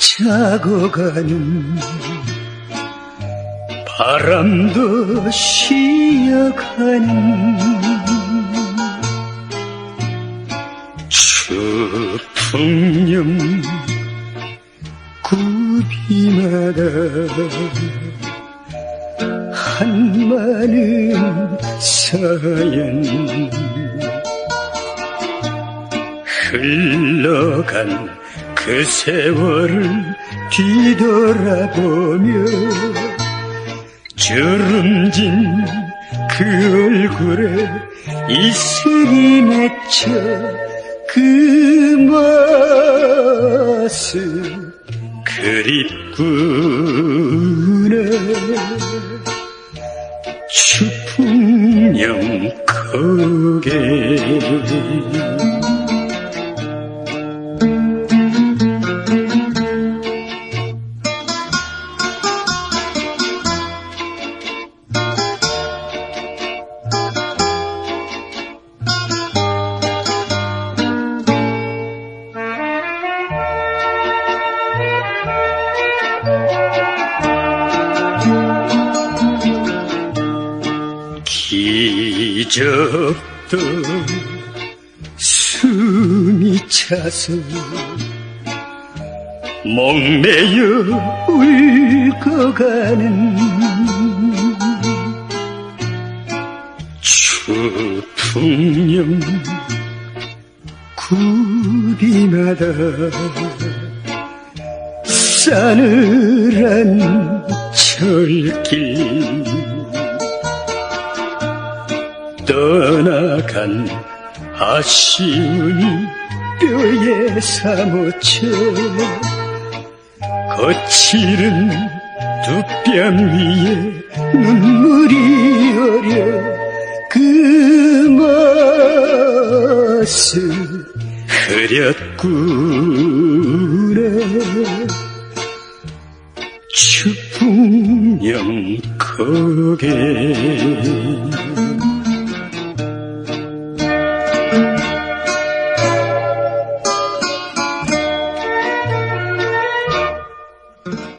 타고 가는 바람도 쉬어가는 추풍령 구비마다 한 많은 사연 흘러간 그 세월을 뒤돌아보며 주름진 그 얼굴에 이슬이 맺혀 그 모습 그립구나 추풍령 거게 적도 숨이 차서 목매여 울고가는 추풍령 구비마다 싸늘한 철길 떠나간 아쉬움이 뼈에 사무쳐 거칠은 두 뺨 위에 눈물이 어려 그 모습 흐렸구나. 추풍령 거게